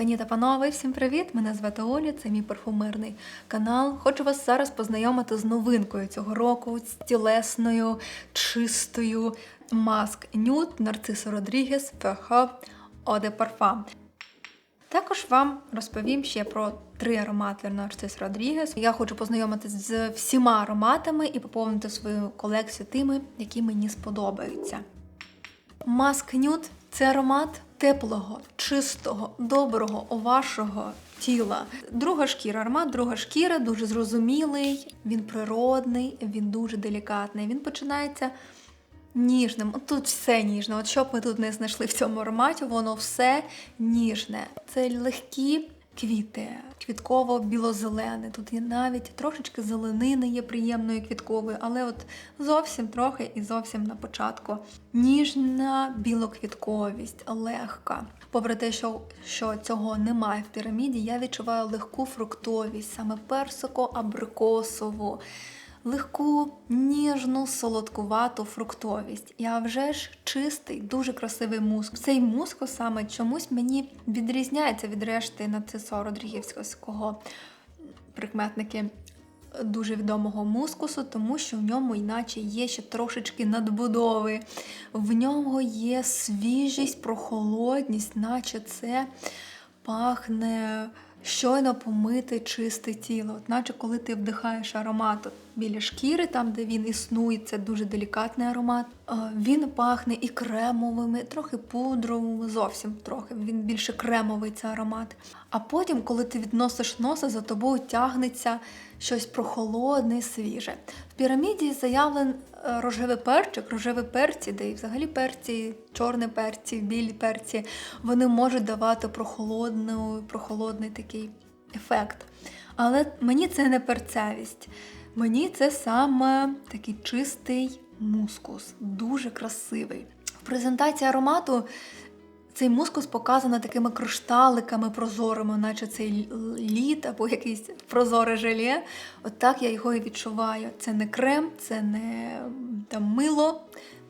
Пані та панове, всім привіт! Мене звати Оля, це мій парфумерний канал. Хочу вас зараз познайомити з новинкою цього року, з тілесною, чистою маск Nude Нарцисо Родрігес Фехо Eau de. Також вам розповім ще про три аромати Нарцис Родрігес. Я хочу познайомитися з всіма ароматами і поповнити свою колекцію тими, які мені сподобаються. Маск Nude – це аромат теплого, чистого, доброго, вашого тіла. Друга шкіра, аромат друга шкіра, дуже зрозумілий, він природний, він дуже делікатний. Він починається ніжним. От тут все ніжне. От що б ми тут не знайшли в цьому ароматі, воно все ніжне. Це легкі квіти, квітково-біло-зелене. Тут є навіть трошечки зеленини є приємною квітковою, але от зовсім трохи і зовсім на початку. Ніжна білоквітковість, легка. Попри те, що, що цього немає в піраміді, я відчуваю легку фруктовість, саме персико-абрикосову легку, ніжну, солодкувату фруктовість. І а вже ж чистий, дуже красивий муск. Цей муск саме чомусь мені відрізняється від решти нацисо Родрігівського прикметники. Дуже відомого мускусу, тому що в ньому іначе є ще трошечки надбудови. В нього є свіжість, прохолодність, наче це пахне щойно помити чисте тіло. От наче коли ти вдихаєш аромат біля шкіри, там де він існує, це дуже делікатний аромат. е, Він пахне і кремовими, трохи пудровими, зовсім трохи. Він більше кремовий цей аромат. А потім, коли ти відносиш носа, за тобою тягнеться щось прохолодне, і свіже. В піраміді заявлен е, рожевий перчик, рожеві перці, де і взагалі перці, чорні перці, білі перці, вони можуть давати прохолодну, прохолодний такий ефект. Але мені це не перцевість. Мені це саме такий чистий мускус, дуже красивий. В презентації аромату цей мускус показано такими кришталиками прозорими, наче цей лід або якийсь прозоре желе. От так я його і відчуваю. Це не крем, це не там мило,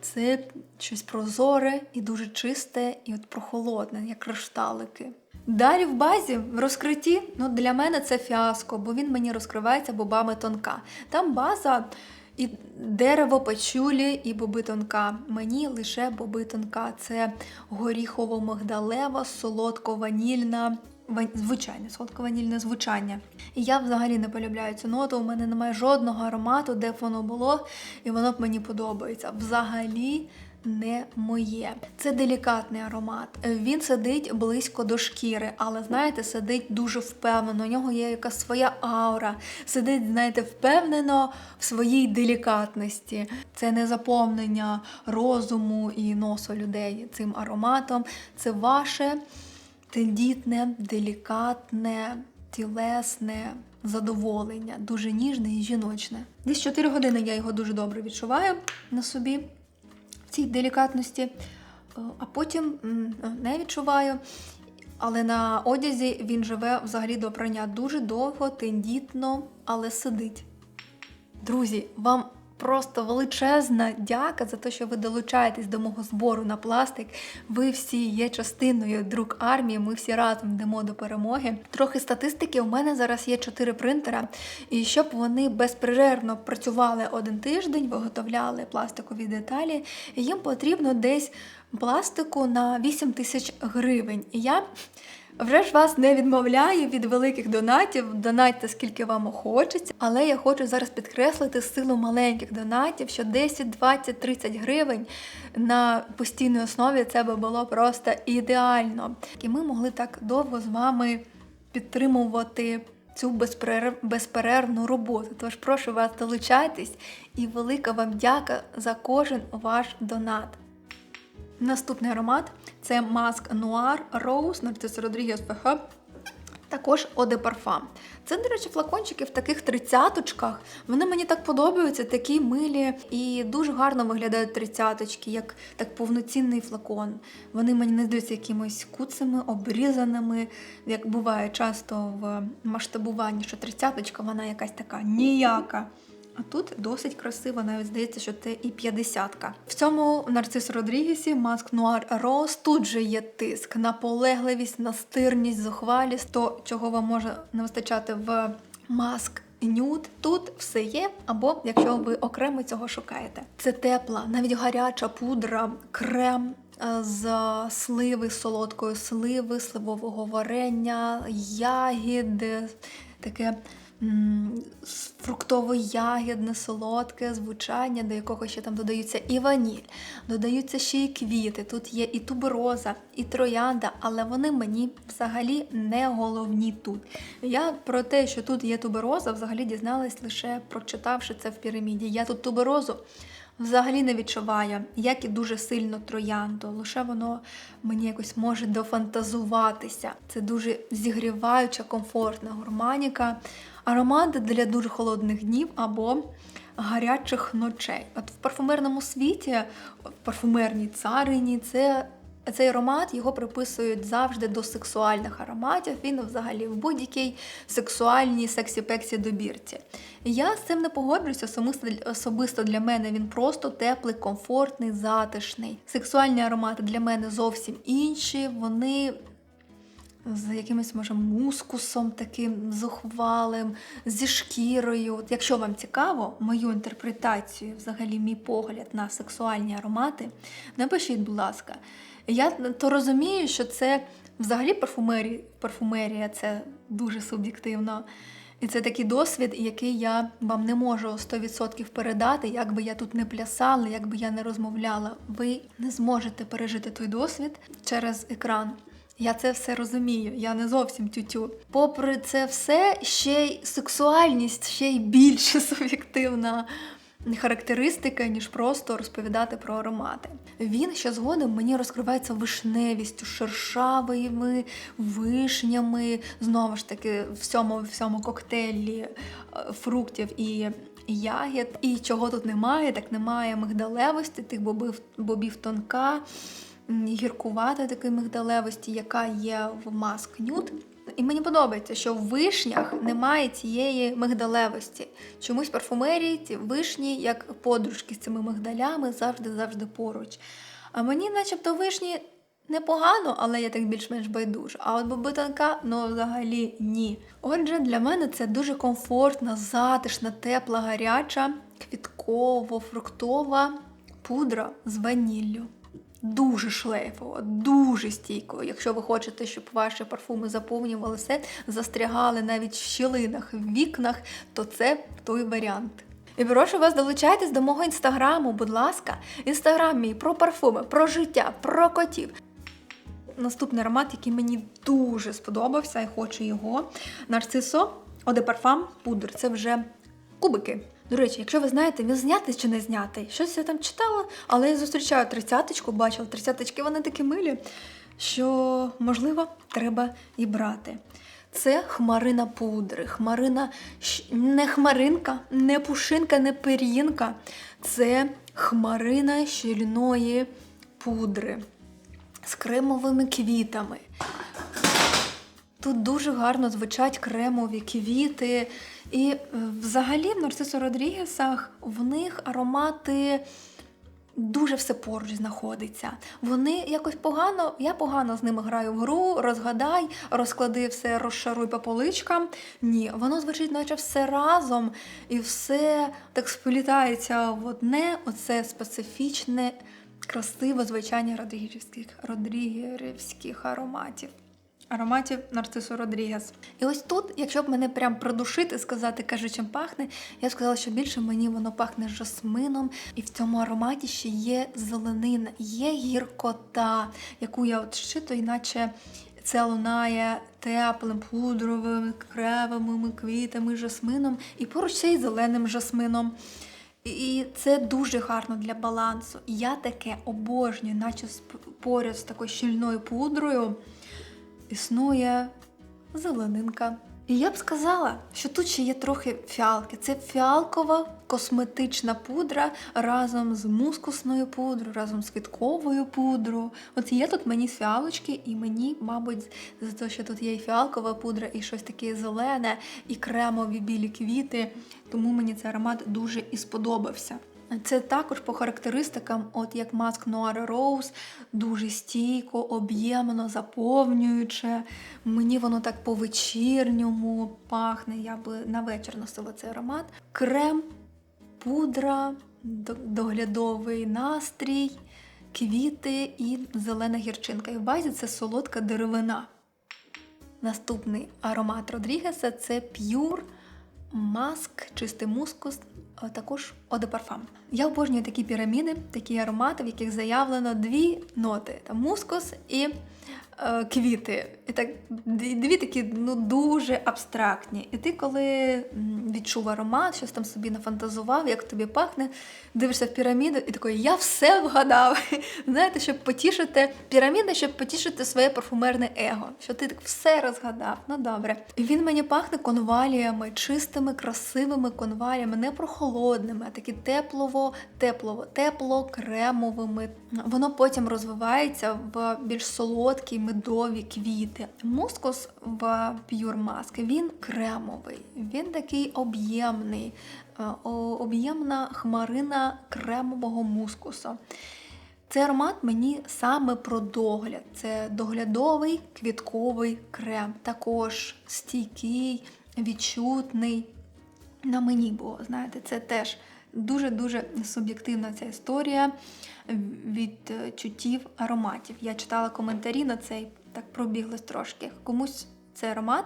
це щось прозоре і дуже чисте, і от прохолодне, як кришталики. Далі в базі, в розкритті, ну для мене це фіаско, бо він мені розкривається бобами тонка. Там база і дерево, пачулі і боби тонка. Мені лише боби тонка. Це горіхово-мигдалева, солодко-ванільна. звичайне, солодко-ванільне звучання. І я взагалі не полюбляю цю ноту. У мене немає жодного аромату, де б воно було, і воно б мені подобається. Взагалі не моє. Це делікатний аромат. Він сидить близько до шкіри, але знаєте, сидить дуже впевнено. У нього є якась своя аура. Сидить, знаєте, впевнено в своїй делікатності. Це не заповнення розуму і носу людей цим ароматом. Це ваше тендітне, делікатне, тілесне задоволення, дуже ніжне і жіночне. Десь 4 години я його дуже добре відчуваю на собі цій делікатності, Е, а потім не відчуваю. Але на одязі він живе взагалі до прання дуже довго, тендітно, але сидить. Друзі, вам просто величезна дяка за те, що ви долучаєтесь до мого збору на пластик. Ви всі є частиною друк армії. Ми всі разом йдемо до перемоги. Трохи статистики. У мене зараз є 4 принтера, і щоб вони безперервно працювали один тиждень, виготовляли пластикові деталі, їм потрібно десь пластику на 8 тисяч гривень. І я вже ж вас не відмовляю від великих донатів. Донатьте скільки вам хочеться. Але я хочу зараз підкреслити силу маленьких донатів, що 10, 20, 30 гривень на постійній основі це би було просто ідеально. І ми могли так довго з вами підтримувати. Цю безперерв... безперервну роботу. Тож прошу вас долучайтесь і велика вам дяка за кожен ваш донат. Наступний аромат це Маск Нуар Rose Narciso Rodriguez FH. Також de Parfum. Це, до речі, флакончики в таких тридцяточках. Вони мені так подобаються, такі милі і дуже гарно виглядають тридцяточки, як так повноцінний флакон. Вони мені не здаються якимось куцими, обрізаними, як буває часто в масштабуванні, що тридцяточка, вона якась така ніяка. А тут досить красиво, навіть здається, що це і 50-ка. В цьому Нарцис Родрігесі Маск Нуар Роз тут же є тиск, наполегливість, настирність, зухвалість, то чого вам може не вистачати в маск. Нюд тут все є, або якщо ви окремо цього шукаєте. Це тепла, навіть гаряча пудра, крем е, з сливи, солодкої сливи, сливового варення, ягід, таке м, с- фруктово-ягідне, солодке звучання, до якого ще там додаються і ваніль, додаються ще і квіти. Тут є і тубероза, і троянда, але вони мені взагалі не головні тут. Я про те, що тут є тубероза, взагалі дізналась лише прочитавши це в піраміді. Я тут туберозу взагалі не відчуваю, як і дуже сильно троянду. Лише воно мені якось може дофантазуватися. Це дуже зігріваюча, комфортна гурманіка. Аромат для дуже холодних днів або гарячих ночей. От в парфумерному світі, в парфумерній царині, це. Цей аромат його приписують завжди до сексуальних ароматів. Він взагалі в будь-якій сексуальній сексі-пексі добірці. Я з цим не погоджуюся. Особисто, для мене він просто теплий, комфортний, затишний. Сексуальні аромати для мене зовсім інші. Вони з якимось, може, мускусом таким зухвалим, зі шкірою. От Якщо вам цікаво мою інтерпретацію, взагалі мій погляд на сексуальні аромати, напишіть, будь ласка. Я то розумію, що це взагалі парфумерія, парфумерія це дуже суб'єктивно. І це такий досвід, який я вам не можу 100% передати, як би я тут не плясала, як би я не розмовляла. Ви не зможете пережити той досвід через екран. Я це все розумію, я не зовсім тютю. Попри це все, ще й сексуальність, ще й більш суб'єктивна характеристика, ніж просто розповідати про аромати. Він ще згодом мені розкривається вишневістю, шершавими вишнями, знову ж таки, в цьому, в коктейлі е, фруктів і ягід. І чого тут немає, так немає мигдалевості, тих бобів, бобів тонка гіркувата такої мигдалевості, яка є в маск нюд. І мені подобається, що в вишнях немає цієї мигдалевості. Чомусь парфумерії ці вишні, як подружки з цими мигдалями, завжди-завжди поруч. А мені, начебто, вишні непогано, але я так більш-менш байдужа. А от боби тонка, ну взагалі ні. Отже, для мене це дуже комфортна, затишна, тепла, гаряча, квітково-фруктова пудра з ваніллю. Дуже шлейфово, дуже стійко. Якщо ви хочете, щоб ваші парфуми заповнювали все, застрягали навіть в щілинах, в вікнах, то це той варіант. І прошу вас долучайтесь до мого інстаграму, будь ласка. Інстаграм мій про парфуми, про життя, про котів. Наступний аромат, який мені дуже сподобався, і хочу його. Нарцисо Оде Парфам Пудр. Це вже кубики. До речі, якщо ви знаєте, він знятий чи не знятий, щось я там читала, але я зустрічаю тридцяточку, бачила, тридцяточки вони такі милі, що, можливо, треба і брати. Це хмарина пудри. Хмарина не хмаринка, не пушинка, не пир'їнка. Це хмарина щільної пудри з кремовими квітами. Тут дуже гарно звучать кремові квіти. І е, взагалі в Нарцисо Родрігесах в них аромати дуже все поруч знаходиться. Вони якось погано, я погано з ними граю в гру, розгадай, розклади все, розшаруй по поличкам. Ні, воно звучить, наче все разом, і все так сплітається в одне, оце специфічне, красиве звучання родрігерівських, родрігерівських ароматів. Ароматів Нарцису Родрігес. І ось тут, якщо б мене прям продушити, сказати, кажу, чим пахне, я б сказала, що більше мені воно пахне жасмином, і в цьому ароматі ще є зеленина, є гіркота, яку я от щитую, іначе це лунає теплим, пудровим, кремовими квітами, жасмином, і поруч ще й зеленим жасмином. І це дуже гарно для балансу. Я таке обожнюю, наче поряд з такою щільною пудрою існує зеленинка. І я б сказала, що тут ще є трохи фіалки. Це фіалкова косметична пудра разом з мускусною пудрою, разом з квітковою пудрою. От є тут мені фіалочки, і мені, мабуть, за те, що тут є і фіалкова пудра, і щось таке зелене, і кремові білі квіти. Тому мені цей аромат дуже і сподобався. Це також по характеристикам, от як Mask Noir Rose, дуже стійко, об'ємно, заповнююче. Мені воно так по вечірньому пахне. Я би на вечір носила цей аромат. Крем, пудра, доглядовий настрій, квіти і зелена гірчинка. І в базі це солодка деревина. Наступний аромат Родрігеса це Pure Маск, чистий мускус, також Eau de Parfum. Я обожнюю такі піраміди, такі аромати, в яких заявлено дві ноти: там мускус і е, квіти. І так дві такі ну дуже абстрактні. І ти, коли відчув аромат, щось там собі нафантазував, як тобі пахне, дивишся в піраміду і такий, я все вгадав. Знаєте, щоб потішити піраміда, щоб потішити своє парфумерне его, що ти так все розгадав. Ну добре. І він мені пахне конваліями, чистими, красивими конваліями, не прохолодними, а такі теплово, теплово, тепло, кремовими. Воно потім розвивається в більш солодкі медові квіти. Мускус в Pure Mask, він кремовий, він такий об'ємний, е, об'ємна хмарина кремового мускусу. Цей аромат мені саме про догляд. Це доглядовий квітковий крем, також стійкий, відчутний. На мені було, знаєте, це теж дуже-дуже суб'єктивна ця історія від е, чуттів ароматів. Я читала коментарі на цей, так пробіглось трошки. Комусь це аромат,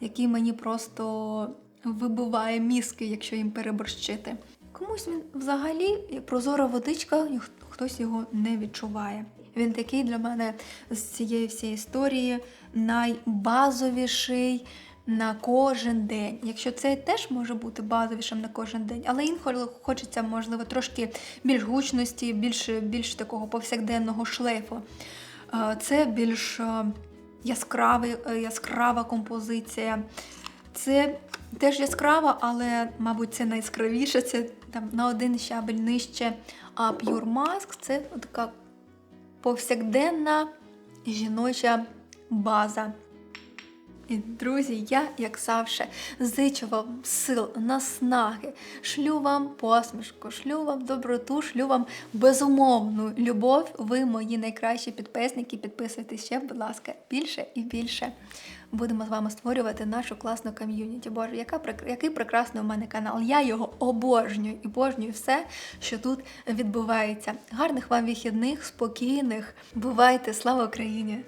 який мені просто вибиває мізки, якщо їм переборщити. Комусь він взагалі прозора водичка, хтось його не відчуває. Він такий для мене з цієї всієї історії найбазовіший на кожен день. Якщо цей теж може бути базовішим на кожен день, але інколи хочеться, можливо, трошки більш гучності, більш, більш такого повсякденного шлейфу. Е, Це більш е, яскравий, е, яскрава композиція. Це теж яскрава, але, мабуть, це найяскравіше. Це там на один щабель нижче. А Pure Mask це така повсякденна жіноча база. І, друзі, я, як завжди, зичу вам сил, наснаги, шлю вам посмішку, шлю вам доброту, шлю вам безумовну любов. Ви мої найкращі підписники. Підписуйтесь ще, будь ласка, більше і більше. Будемо з вами створювати нашу класну ком'юніті. Боже, яка який прекрасний у мене канал. Я його обожнюю і обожнюю все, що тут відбувається. Гарних вам вихідних, спокійних. Бувайте! Слава Україні!